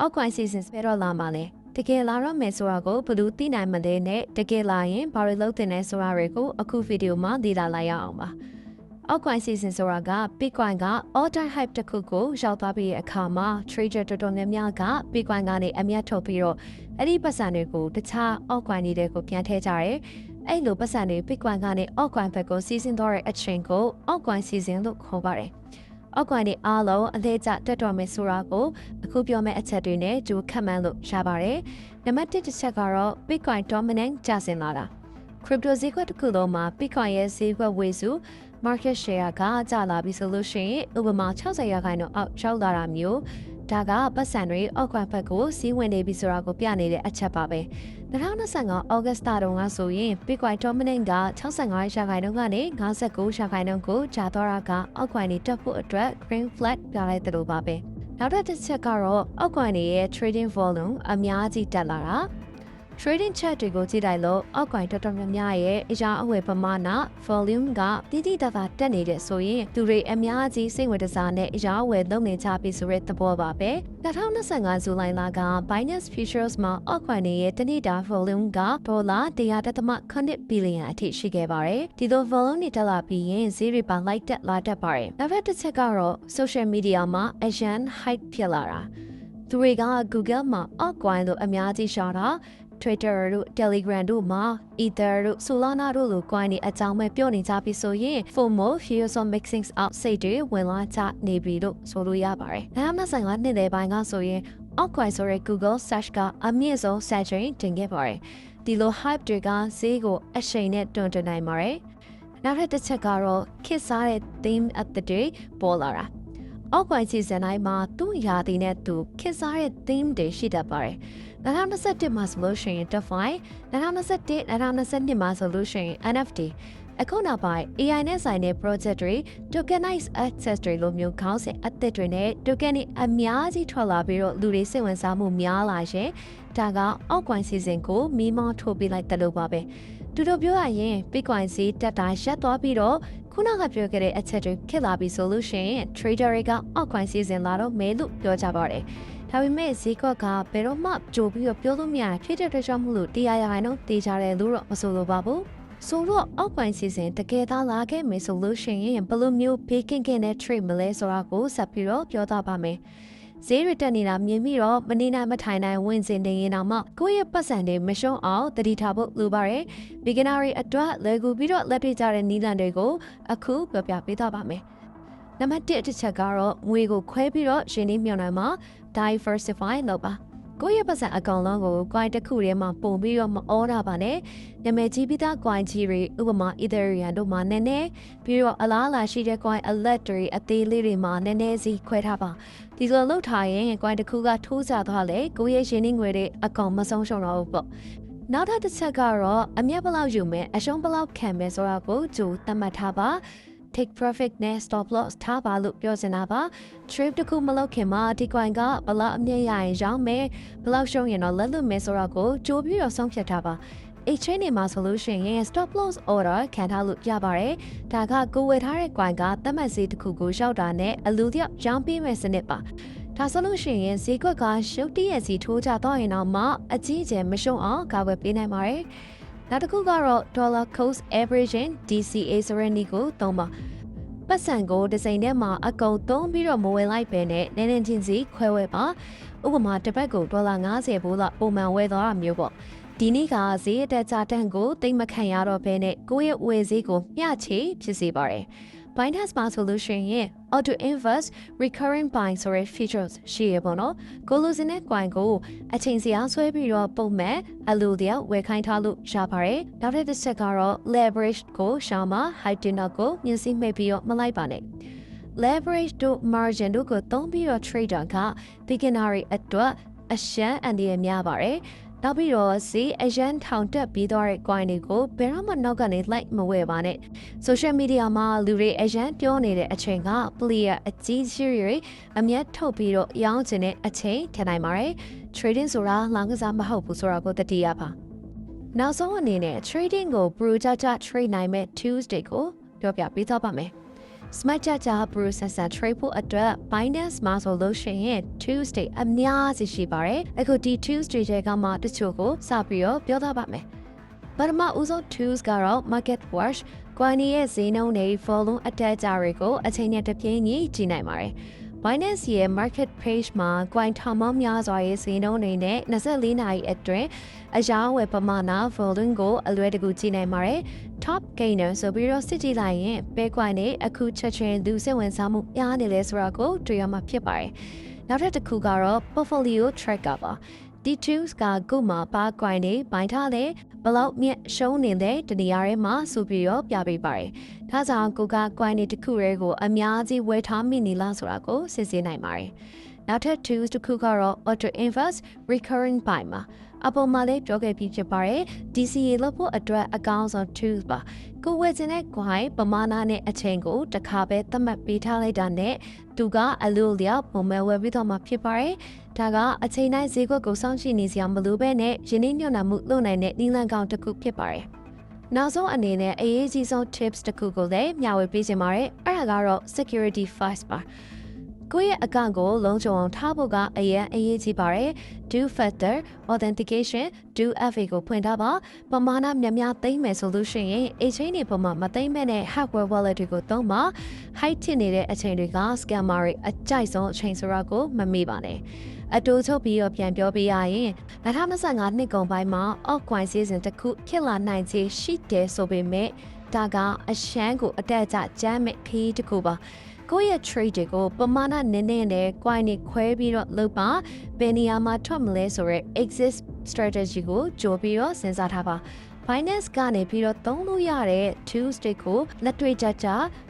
အောက်ကွိုင်း season ပဲတော့လာမှာလဲတကယ်လာတော့မယ်ဆိုတာကိုဘယ်သူသိနိုင်မလဲနဲ့တကယ်လာရင်ဘာတွေလုပ်တင်လဲဆိုတာတွေကိုအခုဗီဒီယိုမှာသိလာလိုက်ရအောင်ပါအောက်ကွိုင်း season ဆိုတာက Bitcoin က all time hype တစ်ခုကိုရောက်သွားပြီးတဲ့အခါမှာ trader တော်တော်များများက Bitcoin ကနေအမြတ်ထုတ်ပြီးတော့အဲ့ဒီပတ်စံတွေကိုတခြား altcoin တွေကိုပြန်ထည့်ကြတယ်အဲ့လိုပတ်စံတွေ Bitcoin ကနေ altcoin ဘက်ကိုစီးဆင်းသွားတဲ့အချိန်ကို altcoin season လို့ခေါ်ပါတယ်။ အောက်ကွန်တွေအားလုံးအသေးချတက်တော်မယ်ဆိုတာကိုအခုပြောမယ့်အချက်တွေနဲ့ကြိုခတ်မှန်းလို့ရပါတယ်။နံပါတ်1တစ်ချက်ကတော့ Bitcoin dominant ကျဆင်းလာတာ။ crypto ဈေးကွက်တစ်ခုလုံးမှာ Bitcoin ရဲ့ဈေးကွက်ဝေစု market share ကကျလာပြီဆိုလို့ရှိရင်ဥပမာ60ရာခိုင်နှုန်းအောက်ရောက်လာတာမျိုးဒါကပတ်စံတွေအောက်ကွန်ဘက်ကိုစီးဝင်နေပြီဆိုတာကိုပြနေတဲ့အချက်ပါပဲ 2025 August တုန်းကဆိုရင် Bitcoin dominant က65ရာခိုင်နှုန်းကနေ59ရာခိုင်နှုန်းကိုကျသွားတာကအောက်ကွန်တွေတက်ဖို့အတွက် green flag ပြလိုက်တဲ့လိုပါပဲနောက်တစ်ချက်ကတော့အောက်ကွန်တွေရဲ့ trading volume အများကြီးတက်လာတာ trading chart တွေကိုကြည့်လိုက်လို့အောက်ကွိုင်းတော်တော်များများရဲ့အရာအဝယ်ပမာဏ volume ကတိတိတသာတက်နေတဲ့ဆိုရင်သူတွေအများကြီးစိတ်ဝင်စားနဲ့အရာအဝယ်လုပ်နေကြပြီဆိုတဲ့သဘောပါပဲ2025ဇူလိုင်လက Binance Futures မှာအောက်ကွိုင်းရဲ့တနေ့တာ volume ကဒေါ်လာ100.9ဘီလီယံအထိရှိခဲ့ပါတယ်ဒီလို volume တွေတက်လာပြီးရင်ဈေးတွေပါလိုက်တက်လာတတ်ပါတယ်နောက်တစ်ချက်ကတော့ social media မှာအရန် hype ဖြစ်လာတာသူတွေက Google မှာ altcoin လို့အများကြီးရှာတာ Twitter တို့ Telegram တို့မှာ Ether တို့ Solana တို့လို coin တွေအကြောင်းပဲပြောနေကြပြီဆိုရင် FOMO fears of mixing up စိတ်တွေဝင်လာကြနေပြီလို့ဆိုလို့ရပါတယ်။ဒါမှမဟုတ်ငါနှစ်တဲ့ပိုင်းကဆိုရင် altcoin ဆိုတဲ့ Google search ကအမြင့်ဆုံး search ရင်တင်ခဲ့ပါတယ်။ဒီလို hype တွေကဈေးကိုအရှိန်နဲ့တွန်းတင်နိုင်ပါတယ်။နောက်ထပ်တစ်ချက်ကတော့ခေတ်စားတဲ့ theme of the day ပေါ်လာတာ။ အောက်ကွိုင်းစီဇန်တိုင်းမှာသူ့ယာတီနဲ့သူခေတ်စားတဲ့ theme တွေရှိတတ်ပါတယ်။2021မှာဆိုလို့ရှိရင် DeFi 2021 2022မှာဆိုလို့ရှိရင် NFT အခုနောက်ပိုင်း AI နဲ့ဆိုင်တဲ့ project တွေ tokenized access တွေလိုမျိုးခေါင်းစဉ်အသစ်တွေနဲ့ token တွေအများကြီးထွက်လာပြီးတော့လူတွေစိတ်ဝင်စားမှုများလာရင်ဒါကအောက်ကွိုင်းစီစဉ်ကိုမီးမောင်းထိုးပေးလိုက်တယ်လို့ပါပဲတူတူပြောရရင် Bitcoin ဈေးတက်တာရပ်သွားပြီးတော့ ခုနကပြောခဲ့တဲ့အချက်တွေဖြစ်လာပြီဆိုလို့ရှိရင် trader တွေကအောက်ကွိုင်းစီစဉ်လာတော့မဲလို့ပြောကြပါတယ်ဒါပေမဲ့ဈေးကွက်ကဘယ်တော့မှကြိုပြီးတော့ပြောလို့မရဖြစ်တဲ့အတွက်ကြောင့်မလို့တရားရဟိုင်းတော့တေးကြတယ်လို့တော့မဆိုလိုပါဘူးဆိုတော့အောက်ပိုင်းစီစဉ်တကယ်သားလာခဲ့မယ်ဆိုလို့ရှိရင်ဘယ်လိုမျိုးဘေးကင်းကင်းနဲ့ trade မလဲဆိုတာကိုဆက်ပြီးတော့ပြောသားပါမယ် ဈေးရတက်နေတာမြင်ပြီးတော့မနေနိုင်မထိုင်နိုင်ဝင်စင်နေရင်တော့မှကိုယ့်ရဲ့ပတ်စံတွေမရှုံးအောင်တတိထားဖို့လိုပါတယ်။ beginner တွေအတွက်လွယ်ကူပြီးတော့လက်တွေ့ကြတဲ့နည်းလမ်းတွေကိုအခုပြောပြပေးသွားပါမယ်။နံပါတ်1တစ်ချက်ကတော့ငွေကိုခွဲပြီးတော့ရှင်နေမြုံနိုင်မှာ diversify လုပ်ပါ ကိုယ့်ရဲ့ပတ်စံအကောင်လုံးကို coin တစ်ခုထဲမှာပုံပြီးတော့မအောတာပါနဲ့နာမည်ကြီးပြီးသား coin ကြီးတွေဥပမာ Ethereum တို့မှာနည်းနည်းပြီးတော့အလားအလာရှိတဲ့ coin alert တွေအသေးလေးတွေမှာနည်းနည်းစီခွဲထားပါဒီလိုလုပ်ထားရင် coin တစ်ခုကထိုးကျသွားလေကိုယ့်ရဲ့ရင်းနှီးငွေတွေအကောင်မဆုံးရှုံးတော့ဘူးပေါ့နောက်ထပ်တစ်ချက်ကတော့အမျက်ဘလောက်ယူမယ်အရှုံးဘလောက်ခံမယ်ဆိုတာကိုကြိုသတ်မှတ်ထားပါ take profit နဲ့ stop loss ထားပါလို့ပြောစင်တာပါ trade တခုမလုပ်ခင်မှာဒီ coin ကဘလောက်အမြတ်ရရင်ရောင်းမယ်ဘလောက်ရှုံးရင်တော့လက်လွတ်မယ်ဆိုတော့ကိုကြိုပြီးတော့ဆုံးဖြတ်ထားပါ exchange တွေမှာဆိုလို့ရှိရင် stop loss order ခံထားလို့ရပါတယ်။ဒါကကိုဝယ်ထားတဲ့ coin ကသတ်မှတ်ဈေးတစ်ခုကိုရောက်တာနဲ့အလူတယောက်ရောင်းပေးမဲ့စနစ်ပါ။ဒါဆိုလို့ရှိရင်ဈေးကွက်ကရုတ်တရက်စီထိုးကျသွားရင်တော့မှအကြီးအကျယ်မရှုံအောင်ကာကွယ်ပေးနိုင်ပါတယ်။ နောက်တစ်ခုကတော့ dollar cost averaging DCA ဆိုတဲ့နည်းကိုသုံးပါပတ်စံကိုဒီဇိုင်းထဲမှာအကုန်သုံးပြီးတော့မဝယ်လိုက်ပဲနဲ့နည်းနည်းချင်းစီခွဲဝဲပါဥပမာတစ်ပတ်ကိုဒေါ်လာ90ဘိုးလောက်ပုံမှန်ဝယ်သွားတာမျိုးပေါ့ဒီနေ့ကဈေးအတက်ကြတန့်ကိုတိတ်မခံရတော့ဘဲနဲ့ကိုယ့်ရဲ့ဝယ်ဈေးကိုမျှချေဖြစ်စေပါတယ်။ Binance မှာဆိုလို့ရှိရင် auto invest recurring buy ဆိုတဲ့ features ရှိရပေါ့နော်ကိုလိုစင်တဲ့ coin ကိုအချိန်စီအားဆွဲပြီးတော့ပုံမှန်အလိုတယောက်ဝယ်ခိုင်းထားလို့ရပါတယ်နောက်တစ်ချက်ကတော့ leverage ကိုရှာမှာ high dinner ကိုမြင်စိမိတ်ပြီးတော့မလိုက်ပါနဲ့ leverage တို့ margin တို့ကိုသုံးပြီးတော့ trader က beginner တွေအတွက်အရှမ်းအန်ဒီရများပါတယ် နောက်ပြီးတော့စီအရန်ထောင်တက်ပြီးသွားတဲ့ coin တွေကိုဘယ်တော့မှနောက်ကနေ like မဝယ်ပါနဲ့ social media မှာလူတွေအရန်ပြောနေတဲ့အချိန်က player အကြီးကြီးတွေအမျက်ထုတ်ပြီးတော့ရောင်းချင်တဲ့အချိန်ထင်နိုင်ပါတယ် trading ဆိုတာလောင်ကစားမဟုတ်ဘူးဆိုတာကိုတတိယပါနောက်ဆုံးအနေနဲ့ trading ကို pro ကြကြ trade နိုင်မဲ့ Tuesday ကိုပြောပြပေးသွားပါမယ် Smart Charger Processor Trade ဖို့အတွက် Binance မှာဆိုလို့ရှိရင် Tuesday အများကြီးရှိပါတယ်အခုဒီ Tuesday တွေကမှတချို့ကိုစပြီးတော့ပြောသားပါမယ်ပထမဦးဆုံး tools ကတော့ market watch ကွာနီရဲ့ဈေးနှုန်းတွေ follow အတက်ကြတွေကိုအချိန်နဲ့တပြေးညီကြည့်နိုင်ပါတယ် Binance ရဲ့ market page မှာ coin ထောင်ပေါင်းများစွာရဲ့ဈေးနှုန်းတွေနဲ့24နာရီအတွင်းအရာဝယ်ပမာဏ volume ကိုအလွယ်တကူကြည့်နိုင်ပါတယ်။ top gainer ဆိုပြီးတော့စစ်ကြည့်လိုက်ရင် ပဲ coin နဲ့အခုချက်ချင်းလူစိတ်ဝင်စားမှုများနေလဲဆိုတာကိုတွေ့ရမှာဖြစ်ပါတယ်။နောက်ထပ်တစ်ခုကတော့ portfolio tracker ပါ။ D tools ကကိုမှာပါ coin တွေဘိုင်းထားတဲ့ဘလောက်မြက်ရှုံးနေတဲ့တနေရာထဲမှာဆိုပြီးတော့ပြပေးပါတယ်။ဒါကြောင့်ကိုက coin တွေတစ်ခုတည်းကိုအများကြီးဝယ်ထားမိနေလားဆိုတာကိုစစ်ဆေးနိုင်ပါတယ်။နောက်ထပ် tools တစ်ခုကတော့ auto invest recurring buy မှာအပေါ်မှာလည်းပြောခဲ့ပြီးဖြစ်ပါတယ် DCA လို့ဖို့အတွက်အကောင်းဆုံး tools ပါကိုဝယ်ခြင်းတဲ့ coin ပမာဏနဲ့အချိန်ကိုတစ်ခါပဲသတ်မှတ်ပေးထားလိုက်တာနဲ့သူကအလိုလျောက်ပုံမဲ့ဝယ်ပြီးတော့မှဖြစ်ပါတယ် ဒါကအချိန်တိုင်းဈေးကွက်ကိုစောင့်ကြည့်နေစရာမလိုဘဲနဲ့ယင်းနှိမ့်ညွှန်မှုလုပ်နိုင်တဲ့နည်းလမ်းကောင်းတစ်ခုဖြစ်ပါတယ်နောက်ဆုံးအနေနဲ့အရေးကြီးဆုံး tips တစ်ခုကိုလည်းမျှဝေပေးခြင်းပါတယ်အဲ့ဒါကတော့ security first ပါကိုယ့်ရဲ့အကောင့်ကိုလုံးချုံအောင်ထားဖို့ကအရင်အရေးကြီးပါတယ်။ do factor authentication do FA ကိုဖွင့်ထားပါပမာဏများများသိမ်းမယ်ဆိုလို့ရှိရင် exchange တွေပေါ်မှာမသိမ်းမဲ့တဲ့ hardware wallet တွေကိုသုံးပါ high ဖြစ်နေတဲ့အချိန်တွေက scammer တွေအကြိုက်ဆုံးအချိန်ဆိုတာကိုမမေ့ပါနဲ့ အတူချုပ်ပြီးတော့ပြန်ပြောပြရရင်2025နှစ်ကုန်ပိုင်းမှာ altcoin season တစ်ခုဖြစ်လာနိုင်ခြေရှိတယ်ဆိုပေမဲ့ဒါကအရှမ်းကိုအတက်အကျကျမ်းမဲ့ခီးတစ်ခုပါကိုယ့်ရဲ့ trade တွေကိုပမာဏနည်းနည်းနဲ့ coin တွေခွဲပြီးတော့လုပ်ပါဘယ်နေရာမှာထွက်မလဲဆိုတော့ exist strategy ကိုကြိုပြီးတော့စဉ်းစားထားပါ Binance ကနေပြီးတော့သုံးလို့ရတဲ့ Tuesday ကိုလက်တွေ့ကြကြ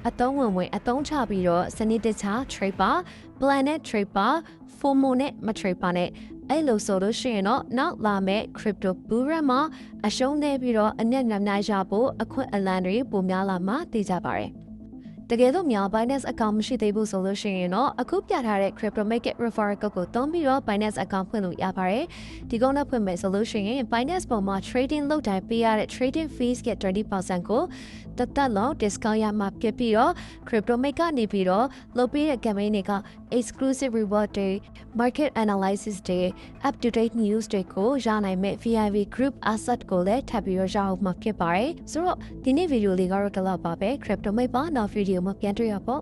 အသုံးဝင်ဝင်အသုံးချပြီးတော့စနစ်တကျ trade ပါ plan နဲ့ trade ပါ FOMO နဲ့မ trade ပါနဲ့အဲ့လိုဆိုလို့ရှိရင်တော့နောက်လာမဲ့ crypto bull run မှာအရှုံးနေပြီးတော့အမျက်များများရဖို့အခွင့်အလမ်းတွေပိုများလာမှသိကြပါတယ် တကယ်လို့များ Binance account မရှိသေးဘူးဆိုလို့ရှိရင်တော့အခုပြထားတဲ့ Crypto Market Referral Code ကိုသုံးပြီးတော့ Binance account ဖွင့်လို့ရပါတယ်။ဒီကုန်းနဲ့ဖွင့်မယ်ဆိုလို့ရှိရင် Binance ပေါ်မှာ trading လုပ်တိုင်းပေးရတဲ့ trading fees က20%ကိုတသက်လုံး discount ရမှာဖြစ်ပြီးတော့ Crypto Market ကနေပြီးတော့လုပ်ပေးတဲ့ campaign တွေက exclusive reward တွေ market analysis တွေ up to date news တွေကိုရနိုင်မဲ့ VIP group asset ကိုလည်းထပ်ပြီးတော့ရအောင်မှာဖြစ်ပါတယ်။ဆိုတော့ဒီနေ့ဗီဒီယိုလေးကတော့ဒီလောက်ပါပဲ Crypto Market ပါနောက်ဗီဒီယိုမှာပြန်တွေ့ရပါ